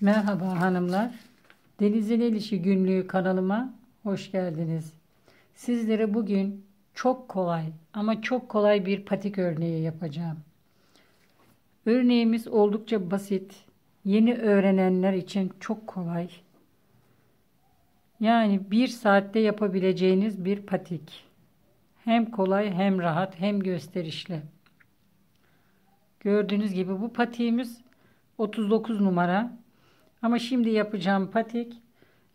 Merhaba hanımlar. Denizin El Günlüğü kanalıma hoş geldiniz. Sizlere bugün çok kolay ama çok kolay bir patik örneği yapacağım. Örneğimiz oldukça basit. Yeni öğrenenler için çok kolay. Yani bir saatte yapabileceğiniz bir patik. Hem kolay hem rahat hem gösterişli. Gördüğünüz gibi bu patiğimiz 39 numara. Ama şimdi yapacağım patik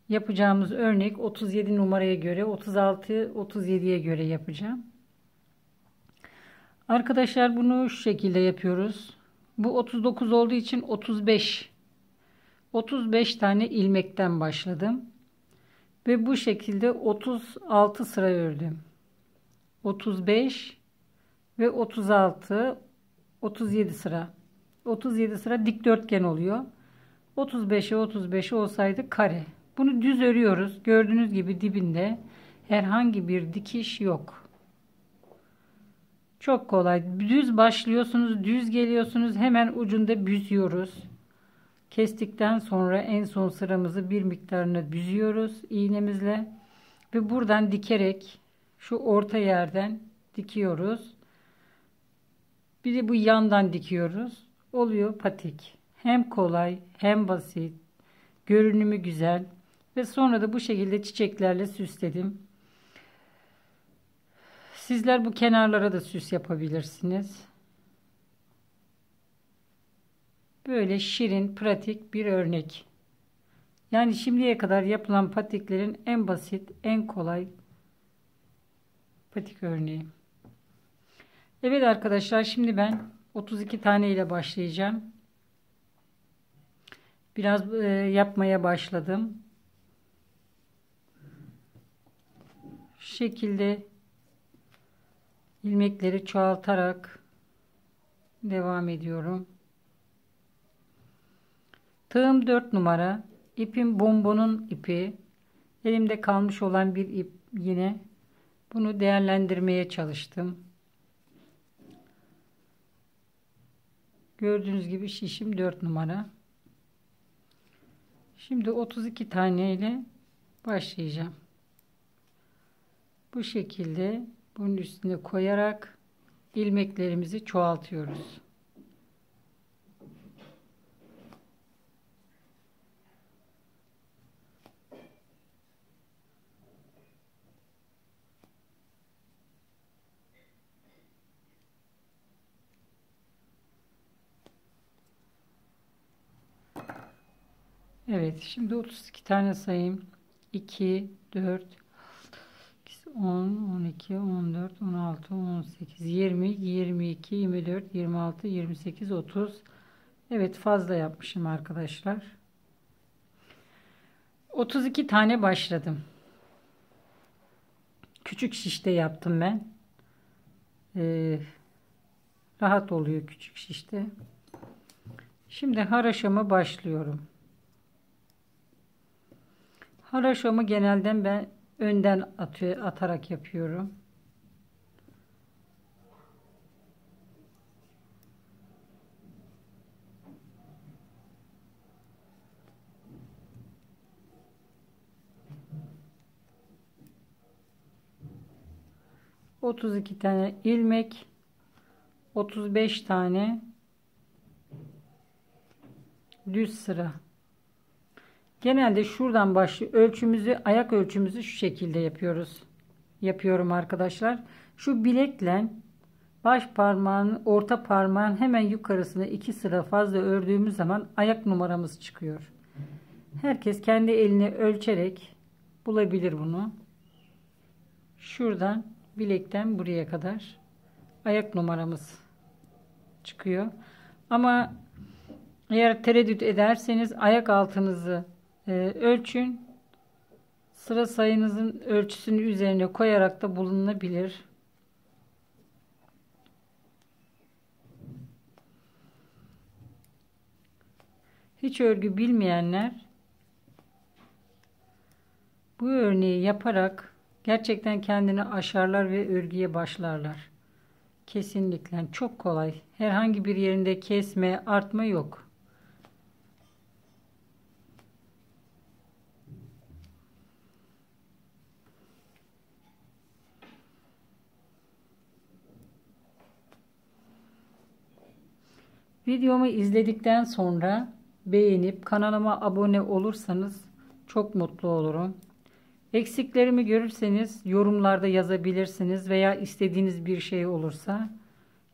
yapacağımız örnek 37 numaraya göre 36 37'ye göre yapacağım. Arkadaşlar bunu şu şekilde yapıyoruz. Bu 39 olduğu için 35 35 tane ilmekten başladım. Ve bu şekilde 36 sıra ördüm. 35 ve 36 37 sıra. 37 sıra dikdörtgen oluyor. 35'e 35 olsaydı kare. Bunu düz örüyoruz. Gördüğünüz gibi dibinde herhangi bir dikiş yok. Çok kolay. Düz başlıyorsunuz, düz geliyorsunuz. Hemen ucunda büzüyoruz. Kestikten sonra en son sıramızı bir miktarını büzüyoruz iğnemizle ve buradan dikerek şu orta yerden dikiyoruz. Bir de bu yandan dikiyoruz. Oluyor patik. Hem kolay hem basit. Görünümü güzel. Ve sonra da bu şekilde çiçeklerle süsledim. Sizler bu kenarlara da süs yapabilirsiniz. Böyle şirin, pratik bir örnek. Yani şimdiye kadar yapılan patiklerin en basit, en kolay patik örneği. Evet arkadaşlar şimdi ben 32 tane ile başlayacağım. Biraz e, yapmaya başladım. Şu şekilde ilmekleri çoğaltarak devam ediyorum. Tığım 4 numara. İpim bombonun ipi. Elimde kalmış olan bir ip yine. Bunu değerlendirmeye çalıştım. Gördüğünüz gibi şişim 4 numara. Şimdi 32 tane ile başlayacağım. Bu şekilde bunun üstüne koyarak ilmeklerimizi çoğaltıyoruz. Evet şimdi 32 tane sayayım. 2, 4, 10, 12, 14, 16, 18, 20, 22, 24, 26, 28, 30. Evet fazla yapmışım arkadaşlar. 32 tane başladım. Küçük şişte yaptım ben. Ee, rahat oluyor küçük şişte. Şimdi haraşama başlıyorum. Haraşomu genelde ben önden atıyor, atarak yapıyorum. Otuz iki tane ilmek, otuz beş tane düz sıra. Genelde şuradan başlıyor. Ölçümüzü, ayak ölçümüzü şu şekilde yapıyoruz. Yapıyorum arkadaşlar. Şu bilekle baş parmağın, orta parmağın hemen yukarısına iki sıra fazla ördüğümüz zaman ayak numaramız çıkıyor. Herkes kendi elini ölçerek bulabilir bunu. Şuradan bilekten buraya kadar ayak numaramız çıkıyor. Ama eğer tereddüt ederseniz ayak altınızı ölçün. Sıra sayınızın ölçüsünü üzerine koyarak da bulunabilir. Hiç örgü bilmeyenler bu örneği yaparak gerçekten kendini aşarlar ve örgüye başlarlar. Kesinlikle çok kolay. Herhangi bir yerinde kesme, artma yok. Videomu izledikten sonra beğenip kanalıma abone olursanız çok mutlu olurum. Eksiklerimi görürseniz yorumlarda yazabilirsiniz veya istediğiniz bir şey olursa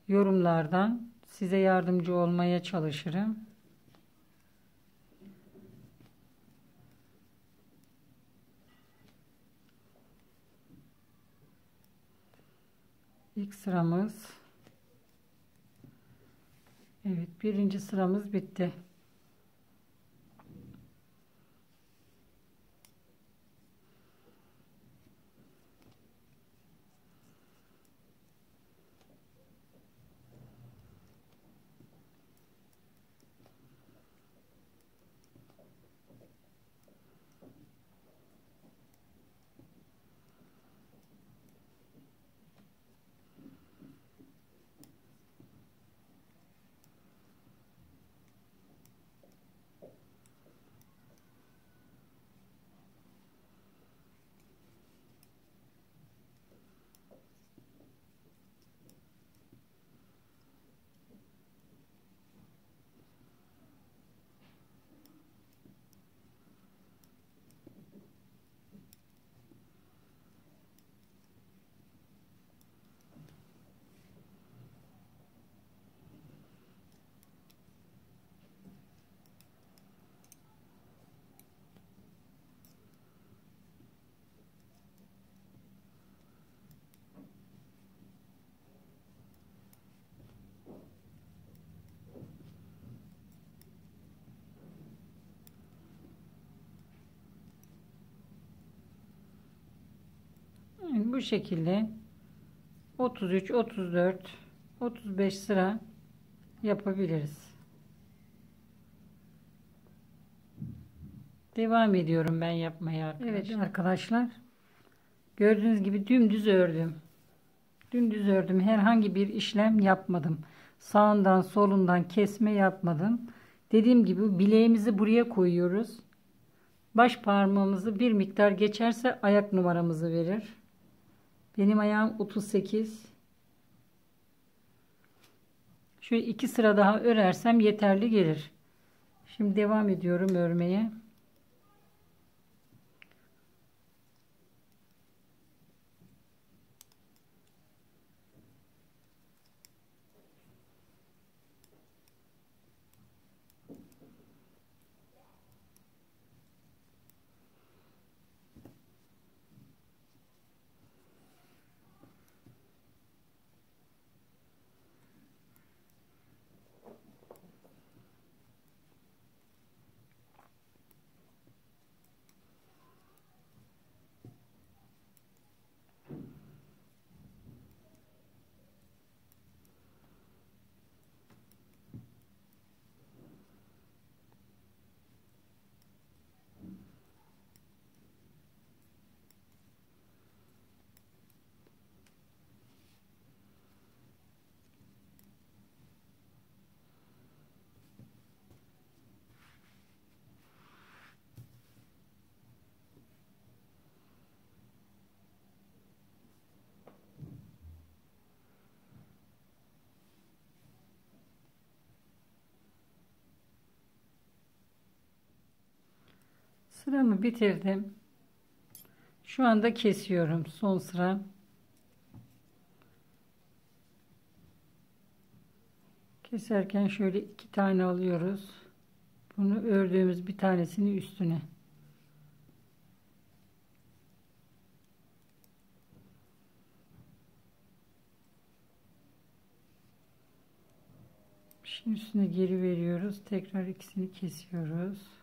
yorumlardan size yardımcı olmaya çalışırım. İlk sıramız Evet birinci sıramız bitti. Bu şekilde 33, 34, 35 sıra yapabiliriz. Devam ediyorum ben yapmaya arkadaşlar. Evet arkadaşlar. Gördüğünüz gibi dümdüz ördüm. Dümdüz ördüm. Herhangi bir işlem yapmadım. Sağından solundan kesme yapmadım. Dediğim gibi bileğimizi buraya koyuyoruz. Baş parmağımızı bir miktar geçerse ayak numaramızı verir. Benim ayağım 38. Şöyle iki sıra daha örersem yeterli gelir. Şimdi devam ediyorum örmeye. Sıramı bitirdim. Şu anda kesiyorum son sıra. Keserken şöyle iki tane alıyoruz. Bunu ördüğümüz bir tanesini üstüne. Şimdi üstüne geri veriyoruz. Tekrar ikisini kesiyoruz.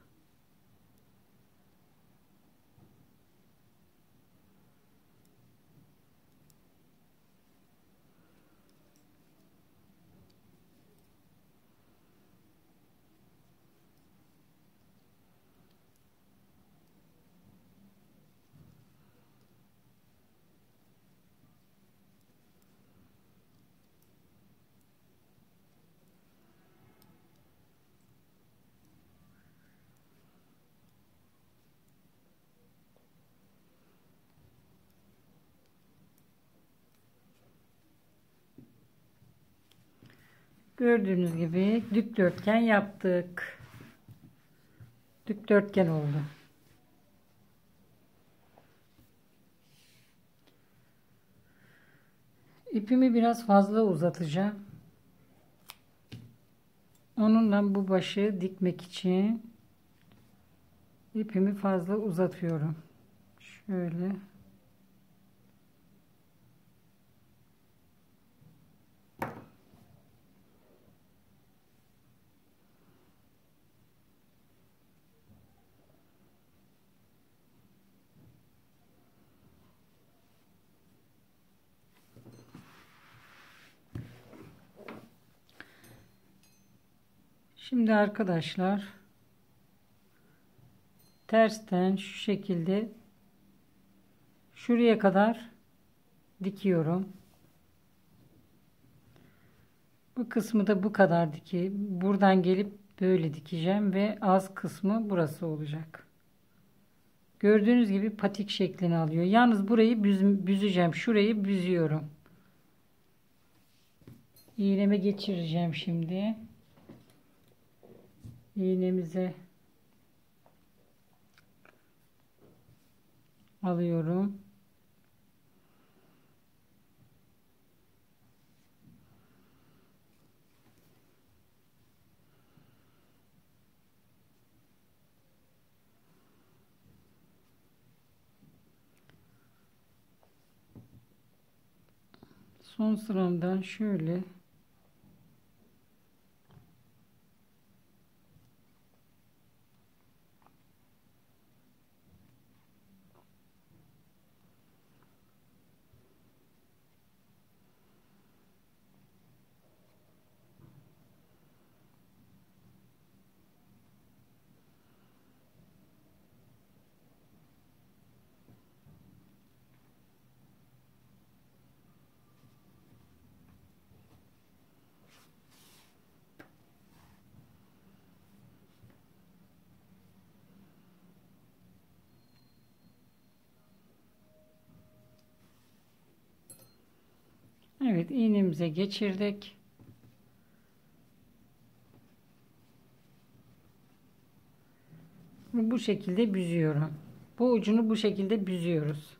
Gördüğünüz gibi dikdörtgen yaptık. Dikdörtgen oldu. İpimi biraz fazla uzatacağım. Onunla bu başı dikmek için ipimi fazla uzatıyorum. Şöyle. Şimdi arkadaşlar tersten şu şekilde şuraya kadar dikiyorum. Bu kısmı da bu kadar diki. Buradan gelip böyle dikeceğim ve az kısmı burası olacak. Gördüğünüz gibi patik şeklini alıyor. Yalnız burayı büz, büzeceğim. Şurayı büzüyorum. İğneme geçireceğim şimdi iğnemize alıyorum. Son sıramdan şöyle Evet iğnemize geçirdik. Bu şekilde büzüyorum. Bu ucunu bu şekilde büzüyoruz.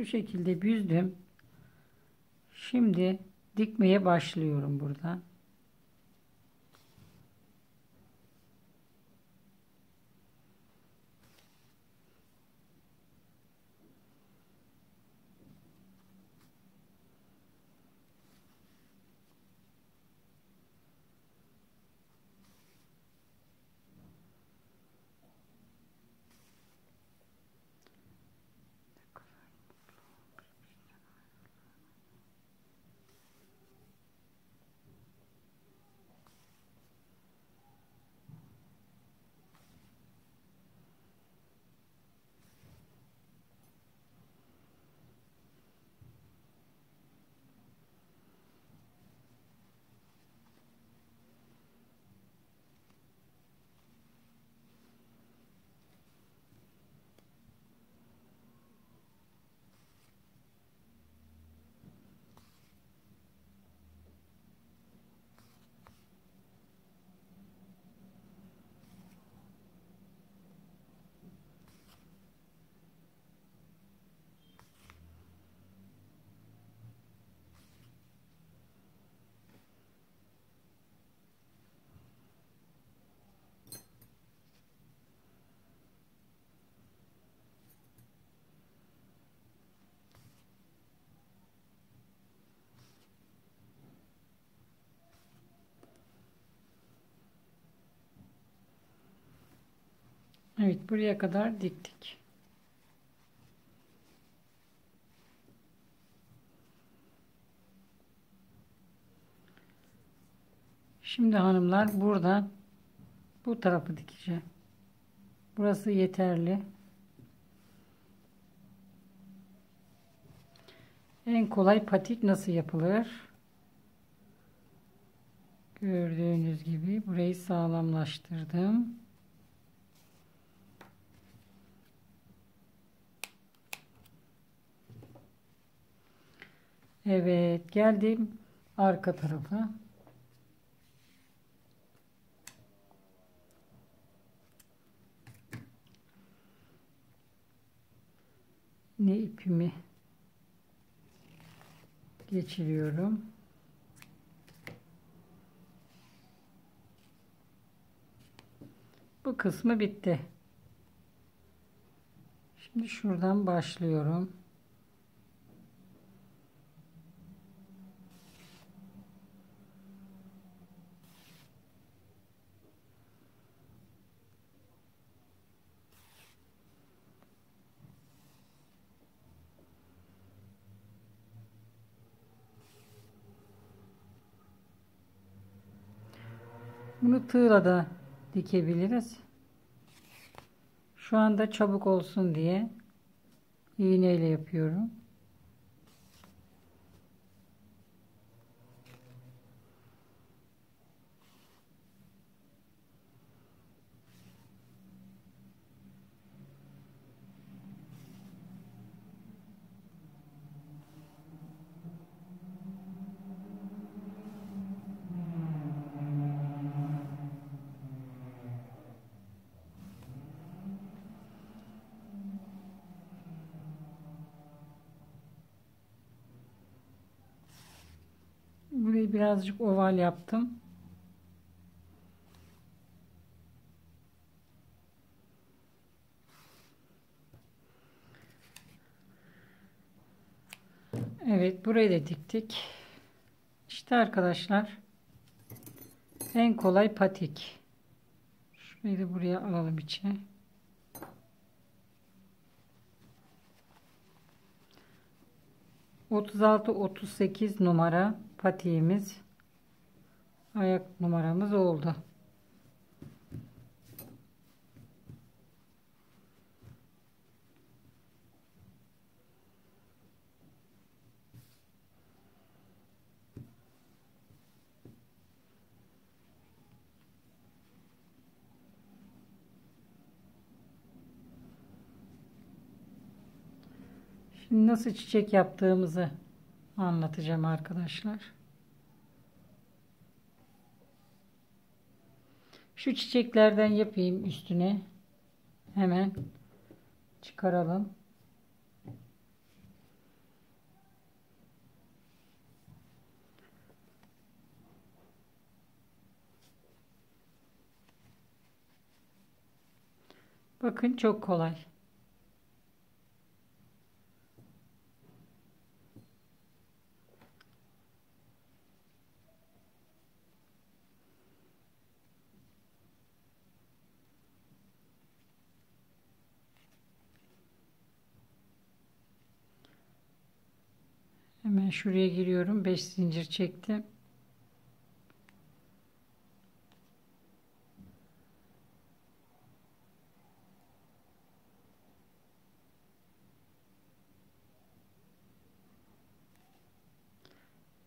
Bu şekilde büzdüm. Şimdi dikmeye başlıyorum burada. Evet buraya kadar diktik. Şimdi hanımlar buradan bu tarafı dikeceğim. Burası yeterli. En kolay patik nasıl yapılır? Gördüğünüz gibi burayı sağlamlaştırdım. Evet geldim arka tarafa. Ne ipimi geçiriyorum. Bu kısmı bitti. Şimdi şuradan başlıyorum. Bunu tığla da dikebiliriz. Şu anda çabuk olsun diye iğneyle yapıyorum. Birazcık oval yaptım. Evet burayı da diktik. İşte arkadaşlar en kolay patik. Şurayı da buraya alalım içine. Otuz altı otuz sekiz numara patiğimiz ayak numaramız oldu. Şimdi nasıl çiçek yaptığımızı anlatacağım arkadaşlar. Şu çiçeklerden yapayım üstüne. Hemen çıkaralım. Bakın çok kolay. Şuraya giriyorum. 5 zincir çektim.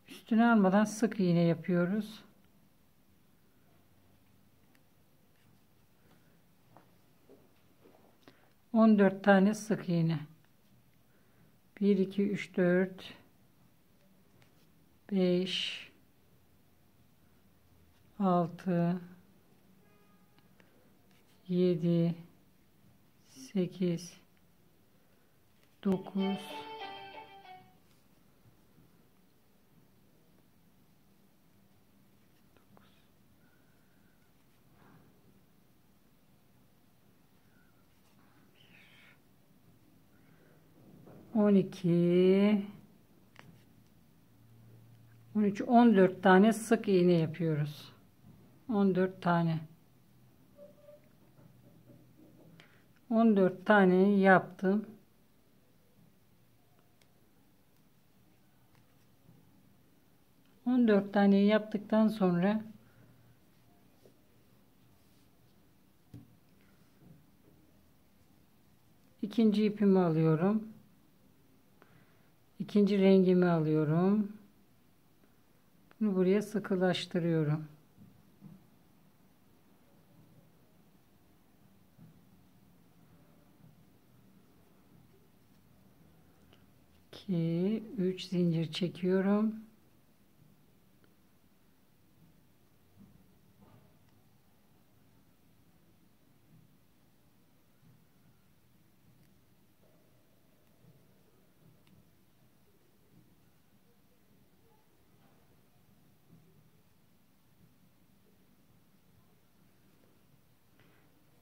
Üstüne almadan sık iğne yapıyoruz. On dört tane sık iğne. Bir, iki, üç, dört, beş, altı, yedi, sekiz, dokuz, 12 13 14 tane sık iğne yapıyoruz 14 tane 14 tane yaptım. On dört tane yaptıktan sonra ikinci ipimi alıyorum. İkinci rengimi alıyorum. Bunu buraya sıkılaştırıyorum. 2 3 zincir çekiyorum.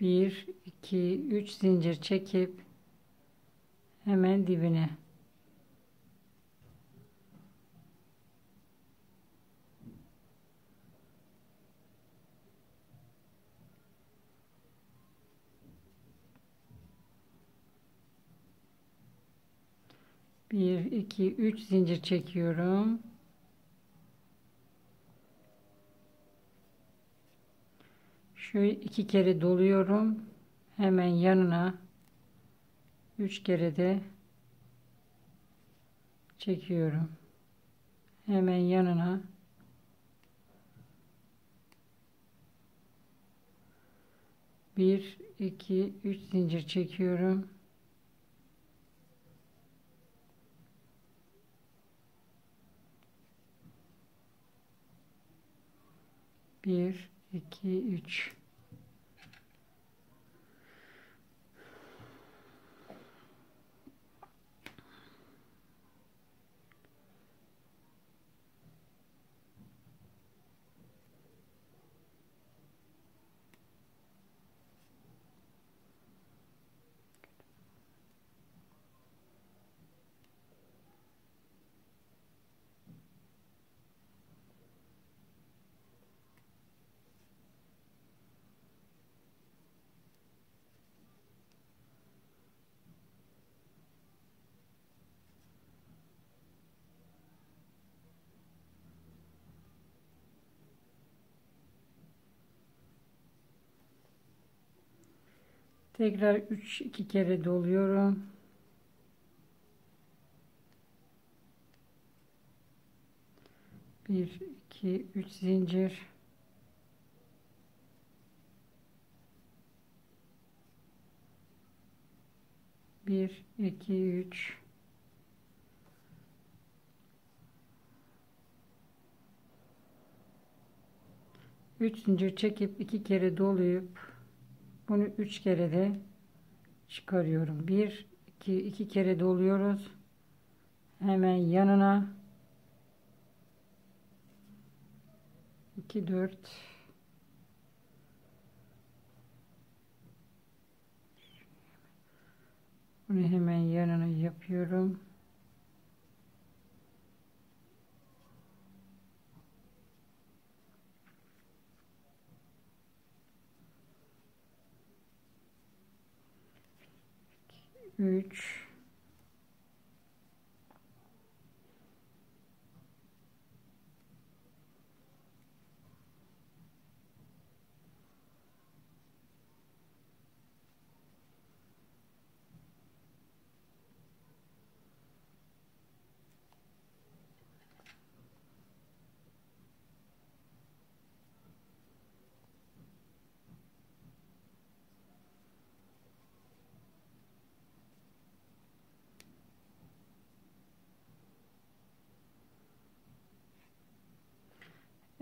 Bir, iki, üç zincir çekip hemen dibine Bir, iki, üç zincir çekiyorum. Şöyle iki kere doluyorum. Hemen yanına üç kere de çekiyorum. Hemen yanına bir, iki, üç zincir çekiyorum. Bir, iki, üç. Tekrar 3 2 kere doluyorum. Bir, iki, üç zincir. Bir, iki, üç. Üç zincir çekip iki kere doluyup bunu üç kere de çıkarıyorum. Bir, iki, iki kere doluyoruz. Hemen yanına iki, dört bunu hemen yanına yapıyorum. 3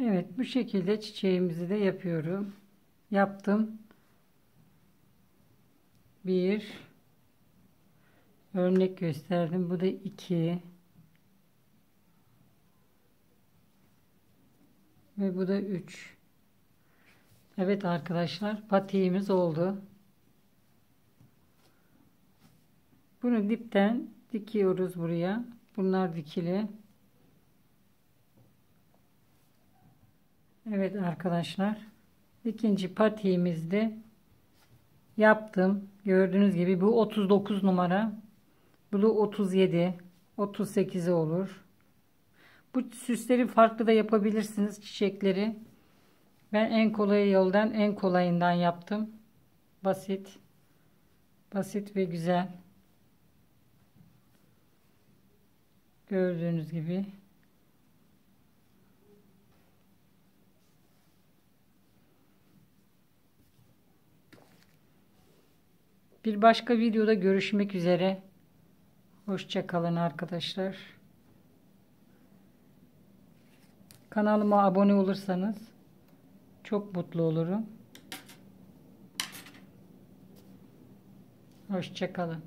Evet bu şekilde çiçeğimizi de yapıyorum. Yaptım. Bir örnek gösterdim. Bu da iki ve bu da üç. Evet arkadaşlar patiğimiz oldu. Bunu dipten dikiyoruz buraya. Bunlar dikili. Evet arkadaşlar. ikinci patiğimizde yaptım. Gördüğünüz gibi bu 39 numara. Bu da 37. 38'i olur. Bu süsleri farklı da yapabilirsiniz çiçekleri. Ben en kolay yoldan en kolayından yaptım. Basit. Basit ve güzel. Gördüğünüz gibi. Bir başka videoda görüşmek üzere. Hoşçakalın arkadaşlar. Kanalıma abone olursanız çok mutlu olurum. Hoşçakalın.